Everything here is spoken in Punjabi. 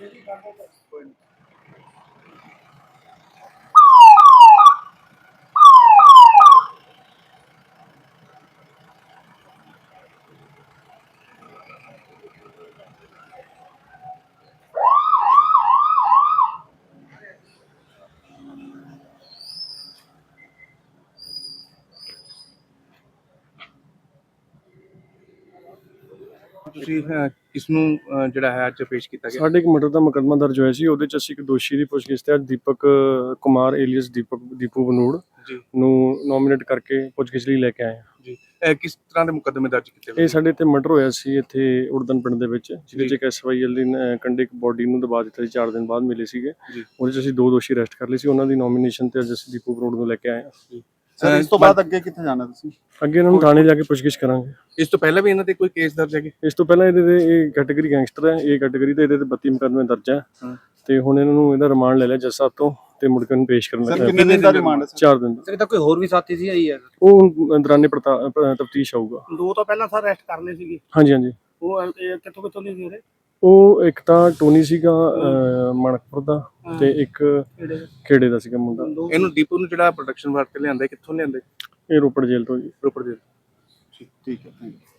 really bad. ਤੁਸੀਂ ਕਿਸ ਨੂੰ ਜਿਹੜਾ ਹੈ ਅੱਜ ਪੇਸ਼ ਕੀਤਾ ਗਿਆ? ਸਾਡੇ ਇੱਕ ਮਰਡਰ ਦਾ ਮੁਕੱਦਮਾ ਦਰਜ ਹੋਇਆ ਸੀ ਉਹਦੇ ਚ ਅਸੀਂ ਇੱਕ ਦੋਸ਼ੀ ਦੀ ਪੁੱਛਗਿੱਛ ਤੇ ਅੱਜ ਦੀਪਕ ਕੁਮਾਰ ਏਲੀਅਸ ਦੀਪਕ ਦੀਪੂ ਬਨੂੜ ਜੀ। ਨੂੰ ਨੋਮੀਨੇਟ ਕਰਕੇ ਪੁੱਛਗਿੱਛ ਲਈ ਲੈ ਕੇ ਆਏ ਹਾਂ। ਜੀ। ਕਿਸ ਤਰ੍ਹਾਂ ਦੇ ਮੁਕੱਦਮੇ ਦਰਜ ਕੀਤੇ ਹੋਏ ਇਹ ਸਾਡੇ ਤੇ ਮਰਡਰ ਹੋਇਆ ਸੀ ਇੱਥੇ ਉੜਦਨ ਪਿੰਡ ਦੇ ਵਿੱਚ ਜਿਹਦੇ ਜੀ। ਚ ਇੱਕ ਐਸਵਾਈਐਲ ਦੀ ਕੰਡੇ ਇੱਕ ਬੋਡੀ ਨੂੰ ਦਬਾ ਦਿੱਤਾ ਸੀ 4 ਦਿਨ ਬਾਅਦ ਮਿਲੇ ਸੀਗੇ। ਜੀ। ਉਹਦੇ ਚ ਅਸੀਂ ਦੋ ਦੋਸ਼ੀ ਅਰੈਸਟ ਕਰ ਲਏ ਸੀ ਉਹਨਾਂ ਦੀ ਨੋਮੀਨੇਸ਼ਨ ਤੇ ਅੱਜ ਅਸੀਂ ਦੀਪੂ ਬਨੂੜ ਨੂੰ ਲੈ ਕੇ ਆਏ ਹਾਂ। ਸਰ ਇਸ ਤੋਂ ਬਾਅਦ ਅੱਗੇ ਕਿੱਥੇ ਜਾਣਾ ਤੁਸੀਂ? ਅੱਗੇ ਇਹਨਾਂ ਨੂੰ ਥਾਣੇ ਜਾ ਕੇ ਪੁੱਛਗਿੱਛ ਕਰਾਂਗੇ। ਇਸ ਤੋਂ ਪਹਿਲਾਂ ਵੀ ਇਹਨਾਂ ਤੇ ਕੋਈ ਕੇਸ ਦਰਜ ਹੈਗੇ? ਇਸ ਤੋਂ ਪਹਿਲਾਂ ਇਹਦੇ ਤੇ ਇਹ ਕੈਟਾਗਰੀ ਗੈਂਗਸਟਰ ਹੈ ਇਹ ਕੈਟਾਗਰੀ ਤੇ ਇਹਦੇ ਤੇ 32 ਮੁਕੱਦਮੇ ਦਰਜ ਹੈ। ਤੇ ਹੁਣ ਇਹਨਾਂ ਨੂੰ ਇਹਦਾ ਰਿਮਾਂਡ ਲੈ ਲਿਆ ਜੱਜ ਸਾਹਿਬ ਤੋਂ ਤੇ ਮੁੜ ਕੇ ਉਹਨੂੰ ਪੇਸ਼ ਕਰਨਾ ਸਰ ਹੈ ਕਿੰਨੇ ਦਿਨ ਦਾ ਰਿਮਾਂਡ ਹੈ ਸਰ 4 ਦਿਨ ਦਾ। ਸਰ ਇਹ ਤਾਂ ਕੋਈ ਹੋਰ ਵੀ ਸਾਥੀ ਸੀ ਆਈ ਹੈ ਉਹ ਦੌਰਾਨੇ ਤਫਤੀਸ਼ ਆਊਗਾ। ਦੋ ਤੋਂ ਪਹਿਲਾਂ ਸਰ ਅਰੈਸਟ ਕਰਨੇ ਸੀਗੇ। ਹਾਂਜੀ ਹਾਂਜੀ। ਉਹ ਇਹ ਕਿੱਥੋਂ ਕਿੱਥੋਂ ਦੀ ਸੀ ਉਹਦੇ ਉਹ ਇੱਕ ਤਾਂ ਟੋਨੀ ਸੀਗਾ ਅਹ, ਮਣਕਪੁਰ ਦਾ ਤੇ ਇੱਕ ਕਿਹੜੇ ਖੇੜੇ ਦਾ ਸੀਗਾ ਮੁੰਡਾ। ਇਹਨੂੰ ਦੀਪੂ ਨੂੰ ਜਿਹੜਾ ਪ੍ਰੋਡਕਸ਼ਨ ਵਾਸਤੇ ਲਿਆਂਦਾ ਕਿੱਥੋਂ ਲਿਆਂਦੇ? ਇਹ ਰੋਪੜ ਜੇਲ੍ਹ ਤੋਂ ਜੀ। ਰੋਪੜ ਦੇ ਠੀਕ ਹੈ ਥੈਂਕ ਯੂ